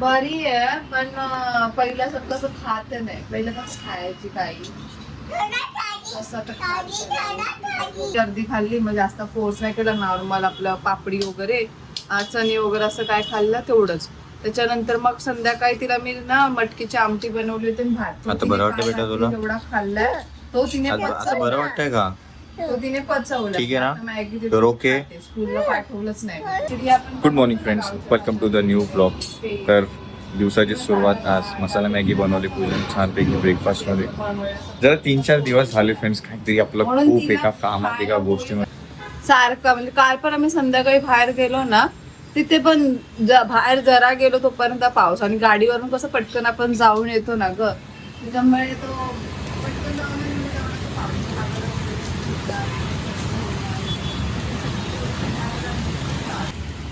बरी आहे पण अं, पहिल्यासारखं असं खात नाही. पहिलं कसं खायची काही असं गर्दी खाल्ली मग जास्त फोर्स नाही केला. नॉर्मल आपलं पापडी वगैरे चणे वगैरे असं काय खाल्लं तेवढंच. त्याच्यानंतर मग संध्याकाळी तिला मी ना मटकीची आमटी बनवली होती भात. तो आता तिने बरं वाटतं काय बेटा रात्री तुला? तेवढा खाल्लाय. तो तिने. बरं वाटतंय का? तो तिने पचवला. ठीक आहे ना? आता मॅगी तिने तर ओके? खाते. स्कूलला पाठवलंच नाही. आपण- good morning friends welcome to the new blog तर दिवसाची सुरुवात आज मसाला मॅगी बनवली पूजन छानपैकी ब्रेकफास्टमध्ये जरा तीन चार दिवस झाले फ्रेंड्स काहीतरी आपलं म्हणून खूप तिला एका कामात एका गोष्टीमध्ये. सारखं म्हणजे काल पण आम्ही संध्याकाळी बाहेर गेलो ना तिथे पण ज- बाहेर जरा गेलो तोपर्यंत पाऊस. आणि गाडीवरून कसं पटकन आपण जाऊन येतो ना ग. त्याच्यामुळे तो पटकन जाऊन येतो, तेवढा तो पाऊस लागला.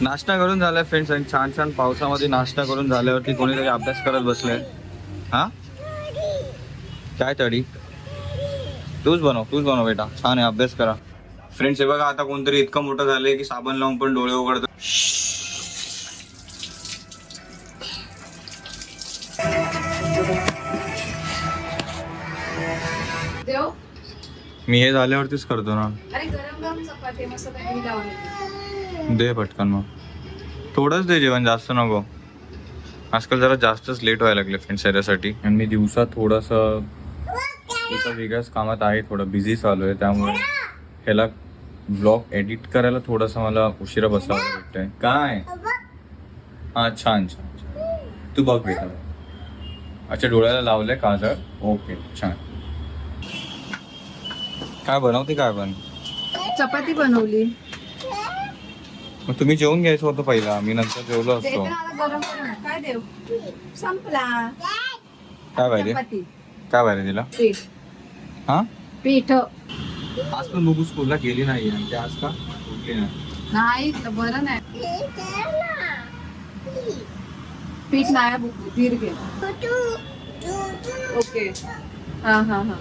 नाश्ता करून झालाय फ्रेंड्स आणि छान छान पावसामध्ये नाश्ता करून झाल्यावरती कोणीतरी अभ्यास करत बसले हा? काय तडी? तूच बनव तूच बनव बेटा. छान आहे अभ्यास करा. फ्रेंड्स हे बघा आता कोणतरी इतकं मोठं झालंय की साबण लावून पण डोळे उघडत. मी हे झाल्यावरतीच करतो ना. दे पटकन मग. थोडंच दे जेवण जास्त नको. आजकाल जरा जास्तच लेट व्हायला लागले फ्रेंड्स याच्यासाठी. आणि मी दिवसात थोडंसं एका वेगळ्याच कामात आहे थोडं बिझी चालू आहे त्यामुळे ह्याला ब्लॉग एडिट करायला थोडंसं मला उशिरा बसावं वाटतंय काय? हा छान छान छान. तू बघ बेटा अच्छा डोळ्याला लावलंय काजळ. ओके छान. काय बनवते काय पण? चपाती बनवली. मग तुम्ही जेवून घ्यायचं होतं पहिला मी नंतर जेवलो असतो. गरम गरम काय देव? संपला. काय पाहिजे चपाती. काय पाहिजे तिला पीठ. हा? पीठ. आज पण बघू स्कूलला गेली नाही आणि ते आज का उठली नाही. नाही तर बरं नाही. पीठ नाही ओके. हा हा हा.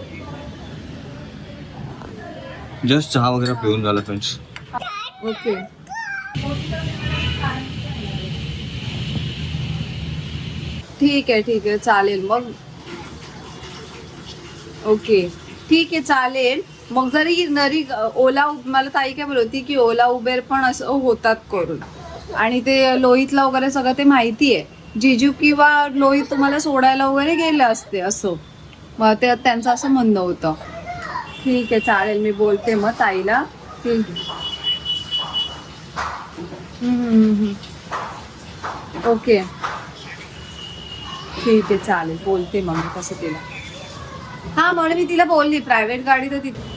जस्ट चहा वगैरे पिऊन झालं फ्रेंड्स ओके. ठीक आहे ठीक आहे. चालेल मग. ओके. ठीक आहे चालेल. मग जरी नरी ओला मला ताई काय बोलवती की ओला उबेर पण असं होतात करून. आणि ते लोहितला वगैरे सगळं ते माहिती आहे. जिजू किंवा लोहित तुम्हाला सोडायला वगैरे गेले असते असं. मग ते त्यांचं असं म्हणणं होतं. ठीक आहे चालेल. मी बोलते मग ताईला. ठीक आहे. ओके. ठीक आहे चालेल. बोलते मग मी कसं तिला हा म्हणून मी तिला बोलली. प्रायव्हेट गाडी तर तिथे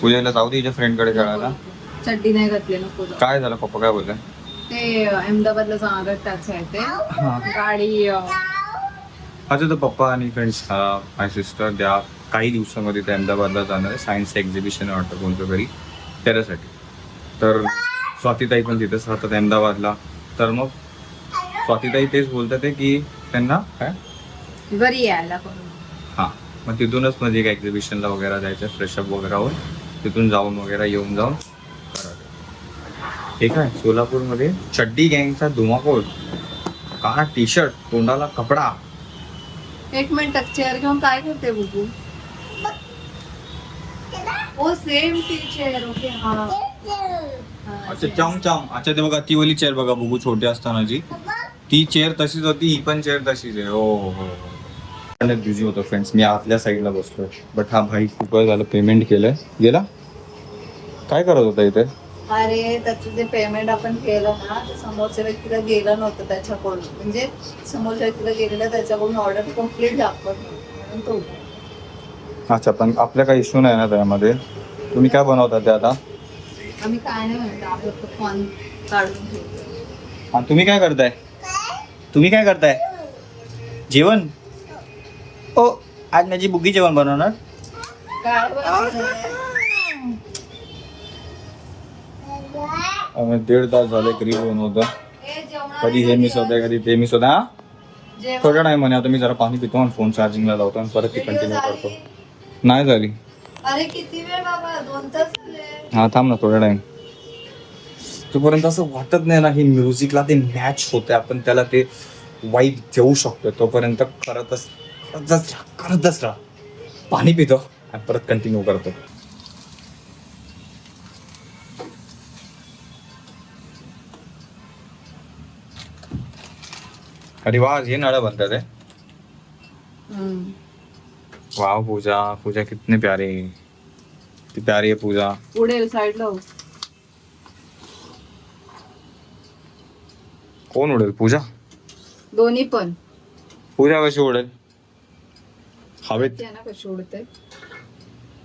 पूजेला जाऊ दे हिच्या फ्रेंडकडे खेळायला. चड्डी नाही घातली नको जाऊ. काय झालं पप्पा काय बोलले? ते अहमदाबादला जाणार त्याच आहे ते. गाडी अं, अच्छा तर पप्पा आणि फ्रेंड्स माय सिस्टर त्या काही दिवसामध्ये ते अहमदाबादला जाणार आहे. सायन्स एक्झिबिशन वाटतं कोणतं तरी त्याच्यासाठी. तर स्वातीताई पण तिथेच राहतात अहमदाबादला. तर मग स्वातीताई तेच बोलतात आहे की त्यांना काय? घरी यायला हां. मग तिथूनच म्हणजे एक एक्झिबिशनला वगैरे जायचं फ्रेशअप वगैरे होऊन तिथून जाऊन वगैरे येऊन जाऊन करायचं. हे काय? सोलापूरमध्ये चड्डी गँगचा धुमाकूळ काळा टी शर्ट तोंडाला कपडा. एक मिनिट चेअर घेऊन काय करते बुबू? ओ सेम टी चेअर ओके हा, अच्छा चम चम. अच्छा ते बघा ती वाली चेअर बघा बघू छोटी असतानाची ती चेअर तशीच होती ही पण चेअर तशीच आहे. हो हो हो. बिझी होतो फ्रेंड्स मी आतल्या साईडला बसलोय. बट हा भाई खूप वेळ झालं पेमेंट केलंय. गेला? काय करत होता इथे? अरे त्याचं जे पेमेंट आपण केलं ना ते समोरच्या व्यक्तीला गेलं नव्हतं त्याच्याकडून. म्हणजे समोरच्या व्यक्तीला गेलेलं त्याच्याकडून ऑर्डर कंप्लीट दाखवत नव्हतं. म्हणून तो. अच्छा पण आपल्या काही इश्यू नाही ना त्यामध्ये? तुम्ही काय बनवता ते आता? आम्ही काय नाही म्हणतो आपण फक्त फोन काढून ठेवतो. हा तुम्ही काय करताय? तुम्ही काय करताय? जेवण? ओ आज माझी बुगी जेवण बनवणार. काय बनवलंय? आम्ही दीड तास झाले बनवतं ए, जेवणाला कधी हे मिस होतंय कधी ते मिस होतं हा? जेवण. थोडं नाही म्हणे आता मी जरा पाणी पितो आणि फोन चार्जिंगला लावतो आणि परत ती व्हिडिओ कंटिन्यू झाली? करतो नाही झाली. अरे किती वेळ बाबा? दोन तास झाले. हा थांब ना थोडा टाइम तोपर्यंत असं वाटत नाही ना ही म्युझिकला ते मॅच होते आपण त्याला ते वाईब देऊ शकतो तोपर्यंत करतच करतच राहा करतच राहा. पाणी पितो आणि परत कंटिन्यू करतो. अरे वा ये नळा बनतात आहे वाह पूजा पूजा कितने प्यारे. हैं। कितनी प्यारी है पूजा. उडेल साईडला. कोण उडेल? पूजा? दोन्ही पण. पूजा कशी उडेल? हवेत? ना कशी उडते.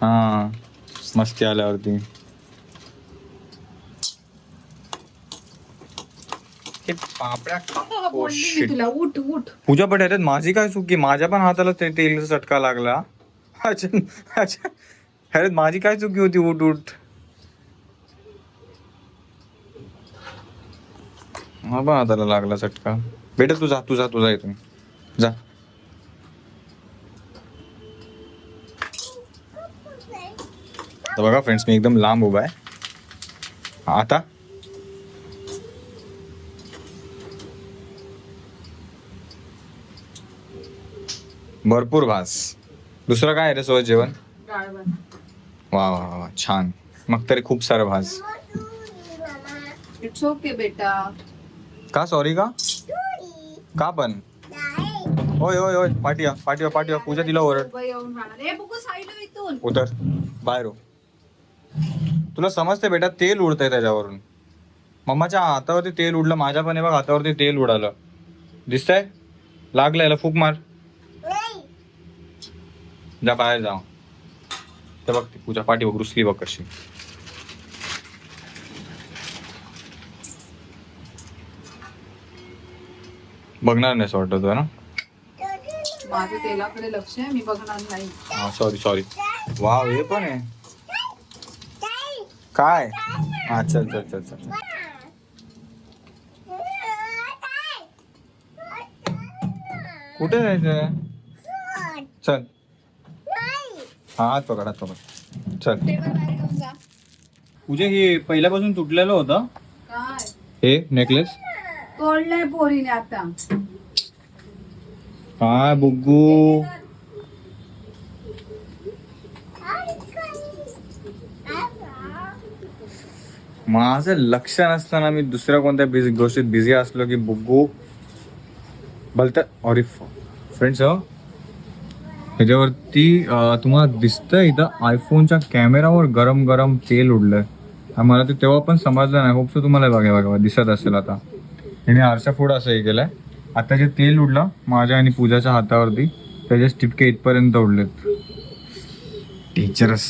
हा मस्ती आल्यावरती. हे पापड्या खा- Oh, बोलली मी shit. तुला. उठ उठ. पूजा ह्याच्यात माझी काय चुकी माझ्या पण हाताला ते तेलचा चटका लागला. अच्छा अच्छा. ह्याच्यात माझी काय चुकी होती उठ उठ? हा हाताला लागला चटका. बेटा तू जा तू जा तुझा इथून. जा. तर बघा फ्रेंड्स मी एकदम लांब उभा आहे. हा, आता? भरपूर भास. दुसरं काय आहे रे सोबत जेवण. वा वा वा छान. मग तरी खूप सारं भास इट्स ओके बेटा. का सॉरी का? का पण? होय होय होय पाठीया पाठीया पाठीया पूजा तिला ओरड. उभं येऊन राहणार. ए बघू साईडला इथून. उतर. बाहेर हो. तुला समजते बेटा तेल उडतंय त्याच्यावरून. मम्माच्या हातावरती तेल उडलं माझ्या पण हे बघ हातावरती तेल उडालं. दिसतंय? लागलं याला फूक मार. जा बाहेर जा ते बघ ती पूजा पाठी बघ रुसली बघ कशी. बघणार नाही वाटत तुला ना? माझं तेलाकडे लक्ष आहे मी बघणार नाही. हा सॉरी सॉरी वाव हे पण आहे. काय? हा चल चल चल चल. कुठे जायचंय? चल. हा हात पकड हात पकड. चल. टेबल बाहेर घेऊन जा. तुझे हे पहिल्यापासून तुटलेलं होतं? काय? हे नेकलेस तोडलंय पोरीने आता. काय बुग्गू. माझं लक्ष नसताना मी दुसऱ्या कोणत्या बिझी गोष्टीत बिझी असलो की बुग्गू. भलत अरे फ्रेंड्स ह्याच्यावरती त्याच्यावरती तुम्हाला दिसतंय इथं आयफोनच्या कॅमेरावर गरम गरम तेल उडलंय. मला ते तेव्हा पण समजलं नाही. होपसो तुम्हाला बघा बघा दिसत असेल आता. त्याने आरशा फूड असं हे केलाय. आता जे तेल उडलं माझ्या आणि पूजाच्या हातावरती त्याचे टिपके इथपर्यंत उडलेत. टीचरस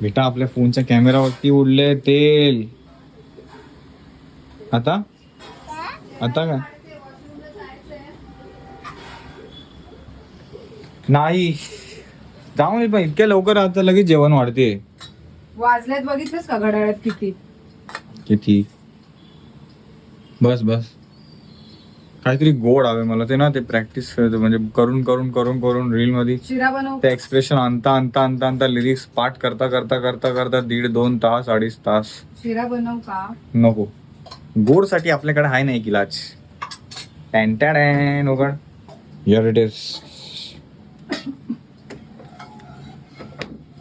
बेटा आपल्या फोनच्या कॅमेरावरती उडले तेल. आता? आता काय? नाही. जाऊन ये पण इतक्या लवकर आता लगेच जेवण वाढते. वाजल्यात बघितलंस का घड्याळात किती? किती? बस बस. काहीतरी गोड हवे मला. ते ना ते प्रॅक्टिस म्हणजे करून करून करून करून रील मध्ये शिरा बनव. ते एक्सप्रेशन आणता आणता आणता आणता लिरिक्स पाठ करता करता करता करता दीड दोन तास अडीच तास. शिरा बनव का? नको. गोडसाठी आपल्याकडे आहे नाही किलाच. टॅन उघड. हिअर इट इज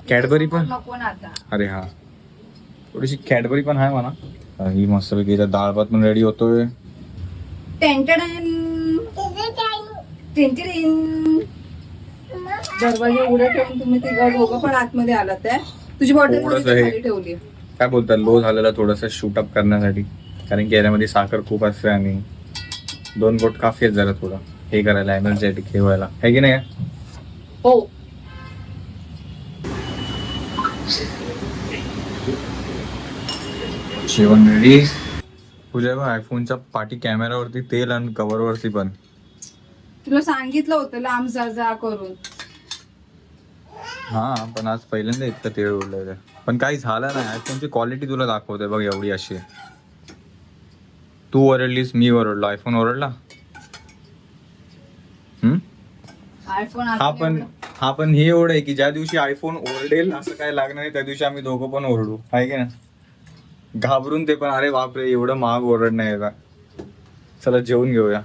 कॅडबरी पण? नको ना आता. अरे हा. थोडीशी कॅडबरी पण आहे म्हणा. ही मस्त पैकी डाळ भात पण रेडी होतोय. टेंटडन टेंटडन दरवाजे उघडे ठेवून तुम्ही तिघं दोघं पण आतमध्ये आलात आहे. तुझी बॉटल थोडंसं हे- खाली ठेवली काय बोलतात लो झालेला थोडंसं शूटअप करण्यासाठी. कारण की याच्यामध्ये साखर खूप असते आणि दोन बोट काफी आहेत जरा थोडं. हे करायला एनर्जेटिक हे व्हायला. आहे की नाही? हो. जेवण रेडी तुझ्या आयफोनच्या पाठी कॅमेरावरती तेल आणि कव्हरवरती पण. तुला सांगितलं होतं लांब जा जा करून. हा पण आज पहिल्यांदा इतकं तेल उडलं पण काही झालं नाही आयफोनची क्वालिटी तुला दाखवते बघ एवढी अशी. तू ओरडलीस मी ओरडलो. आयफोन ओरडला? हम्म? आयफोन हा पण हा पण हे एवढं आहे की ज्या दिवशी आयफोन ओरडेल असं काय लागणार नाही त्या दिवशी आम्ही दोघं पण ओरडू. आहे की ना घाबरून ते पण अरे बापरे एवढं महाग ओरड नाही का? चला जेवून घेऊया.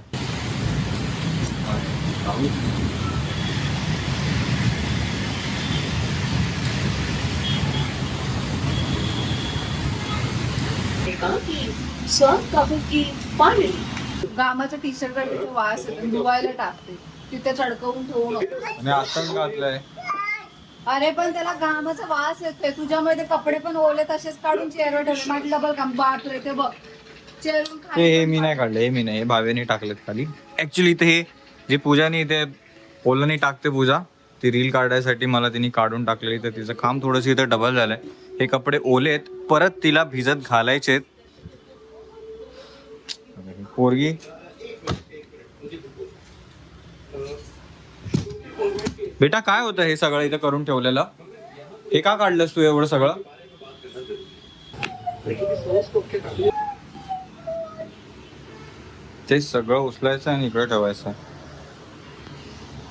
गामाच्या टी शर्ट वास येतो धुवायला टाकते. तिथे चडकवून ठेवू नको. आणि आताच घातलंय. अरे पण त्याला घामाचा वास येतोय. तुझ्यामुळे ते कपडे पण ओले तसेच काढून चेअरवर ठेवले. माझी डबल काम बापरे ते बघ. चेअरवरून ते हे मी नाही काढले. हे मी नाही. हे भावेने टाकलेत खाली. ऍक्च्युली इथे हे जे पूजाने इथे ओलनी टाकते पूजा ती रील काढायसाठी मला तिने काढून टाकलेली. तर तिचं काम थोडंसं इथं डबल झालंय. हे कपडे ओलेत. परत तिला भिजत घालायचेत. पोरगी बेटा काय होतं हे सगळं इथं करून ठेवलेलं? हे का काढलंस तू एवढं सगळं? ते सगळं उचलायचं आणि इकडे ठेवायचं.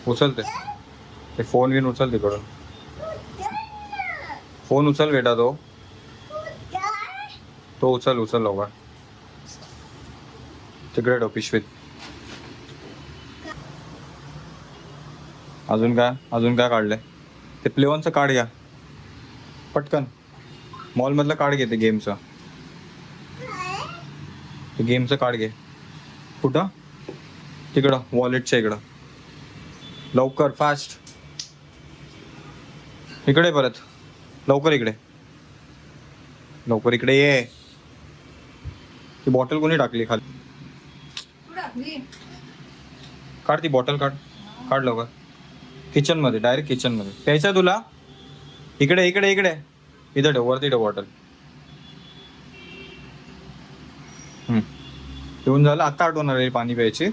उचलते ते. फोन घेऊन उचल तिकडून. फोन उचल बेटा तो. तो उचल उचल लवकर. तिकडे ठेव पिशवीत. अजून काय? अजून काय काढलंय? ते प्लेवनचं कार्ड घ्या. पटकन. मॉलमधलं कार्ड घे ते गेमचं. ते गेमचं कार्ड घे. कुठं? तिकडं वॉलेटच्या इकडं. लवकर फास्ट. इकडे परत. लवकर इकडे. लवकर इकडे ये. ती बॉटल कोणी टाकली खाली. काढ ती बॉटल काढ. काढ लवकर. किचनमध्ये डायरेक्ट किचनमध्ये मध्ये. आहे तुला? इकडे इकडे इकडे. इथं ठेव वरती ठेव बॉटल येऊन झालं. आत्ता आठवणार आहे पाणी प्यायची.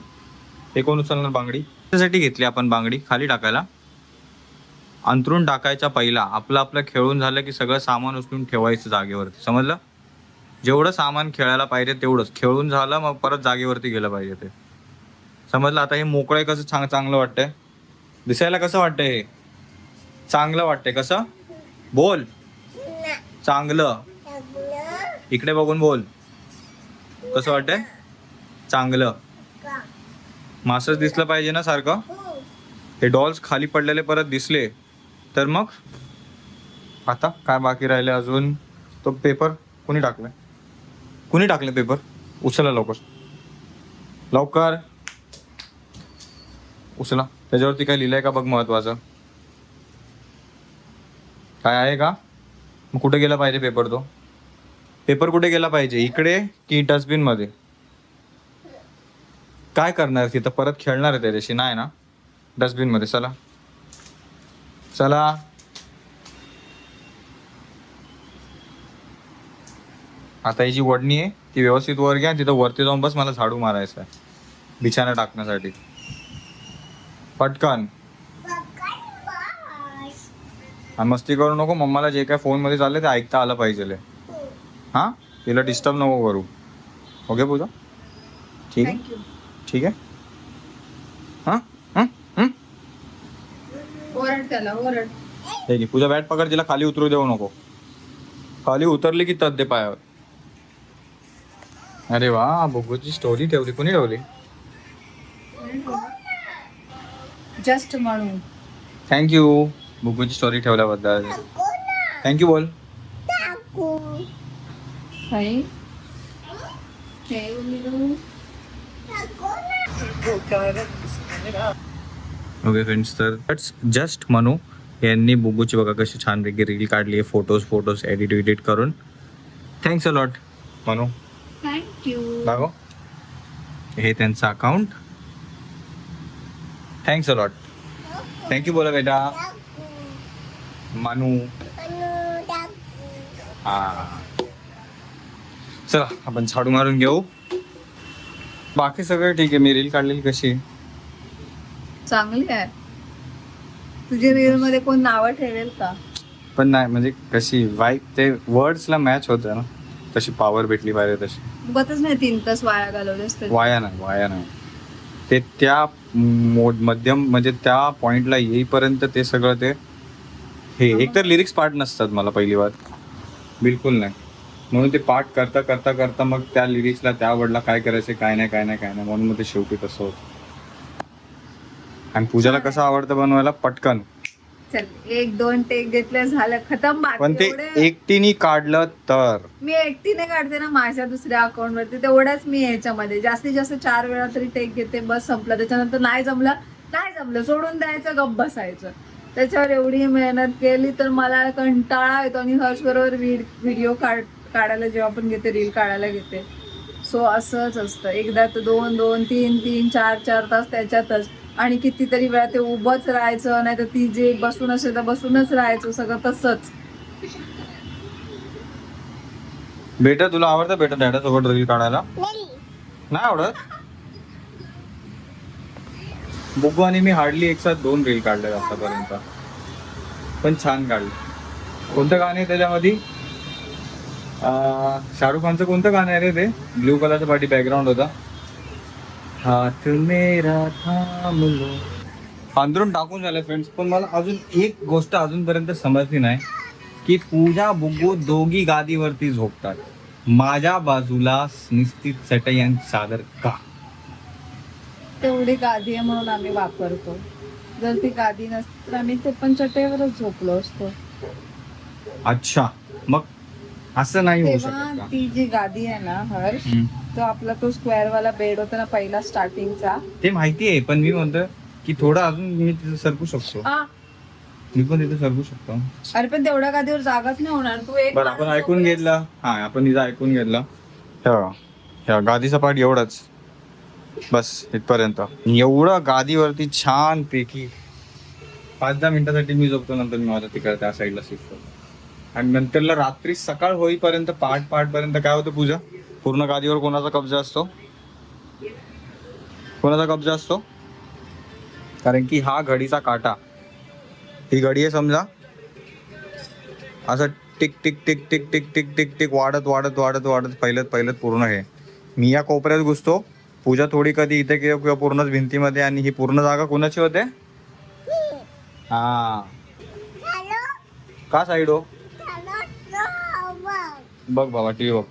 हे कोण उचलणार बांगडी. त्यासाठी घेतली आपण बांगडी खाली टाकायला. अंतरून टाकायच्या पहिला आपलं आपलं खेळून झालं की सगळं सामान उचलून ठेवायचं जागेवरती. समजलं? जेवढं सामान खेळायला पाहिजे तेवढंच. खेळून झालं मग परत जागेवरती गेलं पाहिजे ते. समजलं? आता हे मोकळं कसं चांग चांगलं वाटतंय? दिसायला कसं वाटतंय? हे चांगलं वाटतंय कसं? बोल. चांगलं. इकडे बघून बोल. कसं वाटतंय? चांगलं. मासच दिसलं पाहिजे ना सारखं? हे डॉल्स खाली पडलेले परत दिसले. तर मग? आता काय बाकी राहिले अजून? तो पेपर कुणी टाकलाय? कुणी टाकले पेपर उचला लवकर. लवकर. उचला. त्याच्यावरती काय लिहिलंय का बघ महत्वाचं? काय आहे का? मग कुठे गेला पाहिजे पेपर तो? पेपर कुठे गेला पाहिजे? इकडे की डस्टबिनमध्ये? काय करणार तिथं? परत खेळणार आहे त्याच्याशी. नाही ना? डस्टबिनमध्ये. चला. चला. आता ही जी वडणी आहे ती व्यवस्थित वर घ्या. तिथं वरती जाऊन बस. मला झाडू मारायचं आहे. बिछाना टाकण्यासाठी. पटकन. आणि मस्ती करू नको मम्माला जे काय फोनमध्ये चाललंय ते ऐकता आलं पाहिजे हा? तिला डिस्टर्ब नको करू. ओके पूजा? ठीक आहे. ठीक आहे? हा? हं? हं? हे पूजा बॅट पकड तिला खाली उतरू देऊ नको. खाली उतरली की तद दे पायावर. अरे वा बुगूची स्टोरी ठेवली. कोणी ठेवली? जस्ट म्हणून. थँक्यू बुगूची स्टोरी ठेवल्याबद्दल. थँक्यू बोल. ओके फ्रेंड्स तर जस्ट म्हणू यांनी बुगूची बघा कशी छान पैकी रील काढली आहे फोटोज फोटोज एडिट विडिट करून थँक्स अ लॉट म्हणू थँक्यू हे त्यांचं account thanks a lot thank you बोला बेटा मानू हा चला आपण झाडू मारून घेऊ. बाकी सगळं ठीक आहे. मी रील काढलेली कशी? चांगली आहे. तुझ्या रील मध्ये कोण नावं ठेवेल का? पण नाही म्हणजे कशी वाईट ते वर्ड्सला मॅच होतं ना. तशी पॉवर भेटली पाहिजे तशी. बघतच नाही तीन तास वाया घालवलेस तर. वाया नाही वाया नाही. ते त्या मोड मध्यम म्हणजे त्या पॉइंटला येईपर्यंत ते सगळं ते हे एकतर लिरिक्स पाठ नसतात मला पहिली बात. बिलकुल नाही. म्हणून ते पाठ करता करता करता मग त्या लिरिक्सला त्या वर्डला काय करायचं काय नाही काय नाही काय नाही. म्हणून मग ते शेवटी तसं होतं. आणि पूजाला कसं आवडतं बनवायला? पटकन. चल एक दोन टेक घेतले झालं खतम पण ते एवढे- एकटीने काढलं तर. मी एकटीने काढते ना माझ्या दुसऱ्या अकाउंट वरती तेवढंच मी याच्यामध्ये. जास्तीत जास्त चार वेळा तरी टेक घेते बस संपलं. त्याच्यानंतर नाही जमलं नाही जमलं सोडून द्यायचं गप्प बसायचं. त्याच्यावर एवढी मेहनत केली तर मला कंटाळा येतो. आणि हर्ष बरोबर व्हिडिओ काढ काढायला जेव्हा पण घेते रील काढायला घेते. सो असंच असतं. एकदा तर दोन दोन तीन तीन चार चार तास त्याच्यातच. आणि कितीतरी वेळा ते उभंच राहायचं नाही तर ती जे बसून असेल तर बसूनच राहायचं सगळं तसंच. बेटा तुला आवडतं बेटा डॅडा सोबत रील काढायला? नाही. आवडत? बुगू आणि मी हार्डली एक साथ दोन रील काढले आतापर्यंत. पण छान काढले. कोणतं गाणं आहे त्याच्यामध्ये? अं, शाहरुख खानचं कोणतं गाणं आहे रे ते? ब्ल्यू कलरचा पाठी बॅकग्राऊंड होता. हात मेरा थांब लो. पांघरून टाकून झालं फ्रेंड्स पण मला अजून एक गोष्ट अजूनपर्यंत समजली नाही की पूजा बुग्गू दोघी गादीवरती झोपतात. माझ्या बाजूला निस्तित चटई आणि चादर का? तेवढी गादी आहे म्हणून आम्ही वापरतो. जर ती गादी नसती तर आम्ही ते पण चटईवरच झोपलो असतो. अच्छा. मग असं नाही होऊ तेव्हा शकत का? ती जी गादी आहे ना हर्ष हम्म. तो आपला तो स्क्वेअर वाला बेड होता ना पहिला स्टार्टिंगचा ते माहिती आहे पण मी म्हणतो की थोडं अजून मी तिथे सरकू शकतो. मी पण तिथे सरकू शकतो. अरे पण तेवढ्या गादीवर जागाच नाही होणार? तू एक बरं आपण ऐकून घेतलं. हा आपण तिचं ऐकून घेतलं. ह्या ह्या गादीचा पाठ एवढाच. बस इथपर्यंत. एवढं गादीवरती छान पैकी पाच दहा मिनिटासाठी मी झोपतो नंतर मी माझ्या तिकडे त्या साईडला शिफ्ट होतो आणि नंतरला रात्री सकाळ होईपर्यंत पहाट पहाट पर्यंत काय होतं पूजा? पूर्ण गादीवर कोणाचा कब्जा असतो? कोणाचा कब्जा असतो? कारण की हा घडीचा काटा. ही घडी आहे समजा. असं tick tick tick tick tick tick tick tick वाढत वाढत वाढत वाढत पहिलं पहिलं पूर्ण हे मी या कोपऱ्यात घुसतो. पूजा थोडी कधी इथे किंवा किंवा पूर्णच भिंतीमध्ये आणि ही पूर्ण जागा कोणाची होते? हा. का साईड? हो बघ बाबा टीव्ही बघ.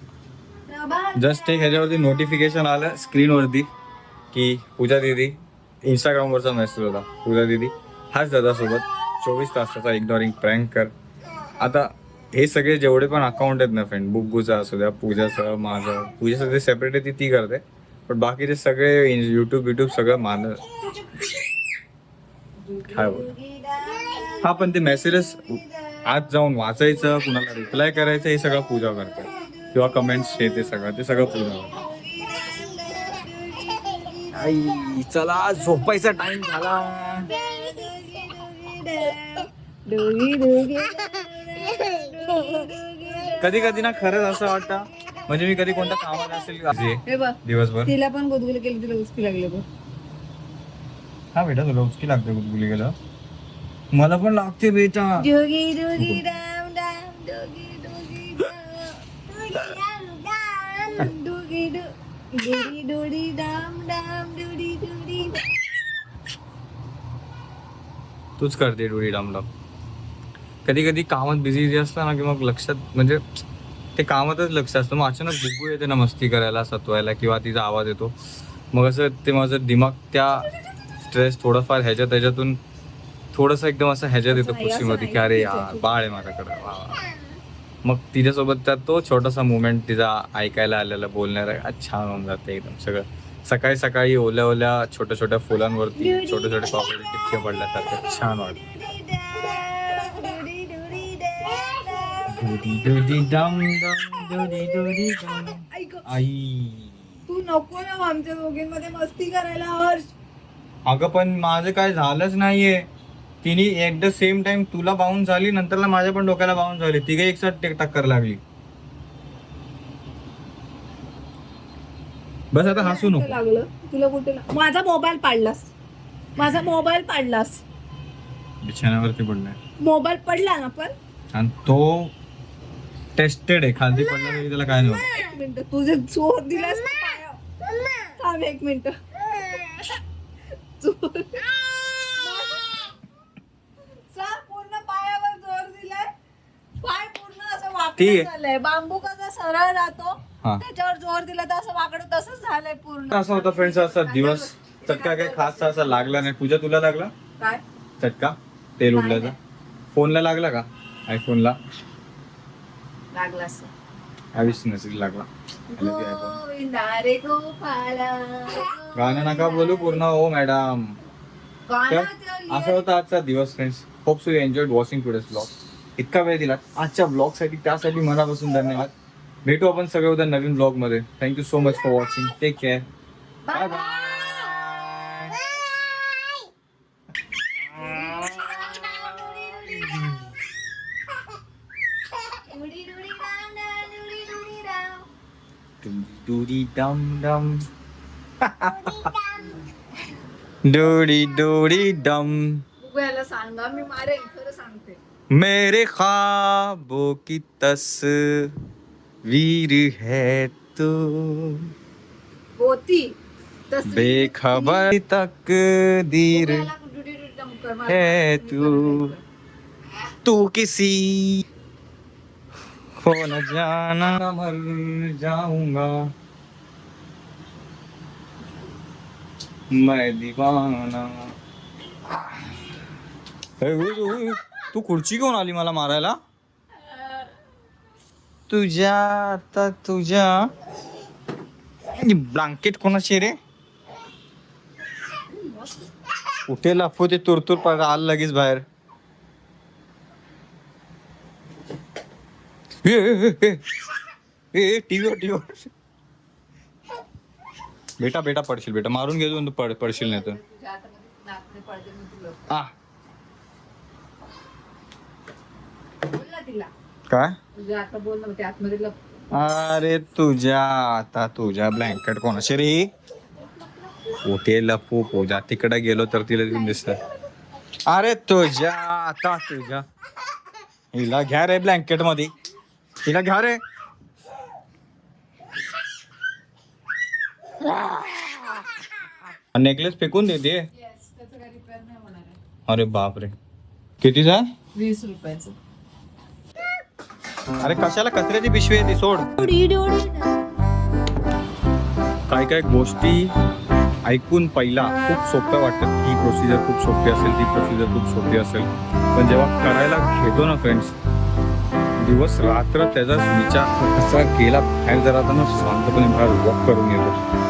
जस्ट एक ह्याच्यावरती नोटिफिकेशन आलं स्क्रीनवरती की पूजा दिदी इंस्टाग्रामवरचा मेसेज होता. पूजा दिदी हाच दादासोबत चोवीस तासाचा इग्नॉरिंग प्रँक कर. आता हे सगळे जेवढे पण अकाउंट आहेत ना फ्रेंड बुग्गूचा असू द्या पूजाचं माझं पूजाचं ते सेपरेट आहे ती ती करते. पण बाकीचे सगळे युट्यूब युट्यूब सगळं माझं काय बोल? हा पण ते मेसेजेस आज जाऊन वाचायचं कुणाला रिप्लाय करायचं हे सगळं पूजा करते. किंवा कमेंट्स हे ते सगळं ते सगळं करते आई चला झोपायचा टाइम झाला. कधी कधी ना खरंच असं वाटतं म्हणजे मी कधी कोणत्या कामात असेल का? जे हे बघ दिवसभर. तिला पण गुदगुली केली तिला उचकी लागले बघ. हा बेटा तुला उचकी लागते गुदगुली गेलं मला पण लागते बेटा. डोगी डोगी डाम डाम डोगी डोगी डाम डोगी डो डोडी डोडी डाम डाम डोडी डोडी तूच करते डोळी डामडम कधी कधी कामात बिझी असतं ना की मग लक्षात म्हणजे ते कामातच लक्ष असतं. मग अचानक बुगू येते ना मस्ती करायला सतवायला किंवा तिचा आवाज येतो. मग असं ते माझं दिमाग त्या स्ट्रेस थोडंफार ह्याच्यात त्याच्यातून थोडंसं एकदम असं ह्याच्यात येतं खुशीमध्ये की अरे यार बाळ आहे माझ्याकडे. मग तिच्यासोबत त्यात तो छोटासा मुवमेंट तिचा ऐकायला आलेला बोलणारा छान होऊन जाते एकदम सगळं. सकाळी सकाळी ओल्या ओल्या छोट्या छोट्या फुलांवरती छोटे छोटे कॉफी टिपके पडल्यासारखं छान वाटतं आई. तू नको ना आमच्या दोघींमध्ये मस्ती करायला हर्ष. अगं पण माझं काय झालंच नाहीये. तिने ऍट द सेम टाइम तुला बाउन्स झाली नंतरला माझ्या पण डोक्याला बाउन्स झाली. तिघे एक साथ टक्कर लागली. बस आता हसू नको. लागलं. तुला कुठे लाग- माझा मोबाईल पाडलास. माझा मोबाईल पाडलास. बिछाण्यावरती पडलाय. मोबाईल पडला ना पण? आणि तो टेस्टेड आहे. खालती पडला तरी त्याला काय नव्हतं एक मिनिट तुझे जोर दिलास ना पायावर. थांब एक मिनिट. जोर सर पूर्ण पायावर जोर दिलाय पाय झालंय. बांबू कसा सरळ राहतो हा. त्याच्यावर जोर दिला तर असं वाकडं तसंच झालंय पूर्ण. असं होतं फ्रेंड्स असा दिवस चटका काही खास असा लागला नाही. पूजा तुला लागला? काय? चटका? तेल उडल्याचा. फोनला लागला का? आयफोनला लागला असं. आयुष नसेल लागला. आले ते iPhone. गोविंदा रे गोपाला गाणं नका बोलू पूर्ण हो मॅडम तर असा होता आजचा दिवस friends hope so enjoy watching today's blog इतका वेळ दिला आजच्या ब्लॉगसाठी त्यासाठी मनापासून धन्यवाद. भेटू आपण सगळे उद्या नवीन ब्लॉगमध्ये thank you so much for watching take care bye bye डम डम डोडी डोडी डम याला सांगा मी सांगते मेरे ख्वाबों की तस्वीर है तू। होती बेखबर तक दीर है तू. तू किसी हो न जाना मर जाऊंगा। मैं दीवाना। तू खुर्ची घेऊन आली मला मारायला? तुझ्या आता तुझ्या. ब्लँकेट कोणाची रे? कुठे लपू ते तुरतुर पड आल लगेच बाहेर. टीव्हीवर बेटा बेटा पडशील बेटा. मारून घेतो तू पड पडशील नाही तर तुझ्या हातामध्ये नाकमध्ये पडते मी तुला आ बोल ना तिला काय? अरे तुझ्या आता तुझ्या ब्लँकेट कोणाशी रे? कुठे लपू पूजा? तिकडे गेलो तर तिला दिसत. अरे तुझ्या आता तुझ्या. हिला घ्या रे ब्लँकेटमध्ये हिला घ्या रे. नेकलेस फेकून देते अरे बापरे. कितीचा? वीस रुपयाचं. अरे कशाला कचऱ्याची पिशवी आहे ती? सोड. काही काही गोष्टी ऐकून पहिला खूप सोप्या वाटतं ही प्रोसिजर खूप सोपी असेल ती प्रोसिजर खूप सोपी असेल. पण जेव्हा करायला घेतो ना फ्रेंड्स दिवस रात्र त्याचाच विचार कसा केला बाहेर जरा आता शांतपणे बाहेर वॉक करून येतो.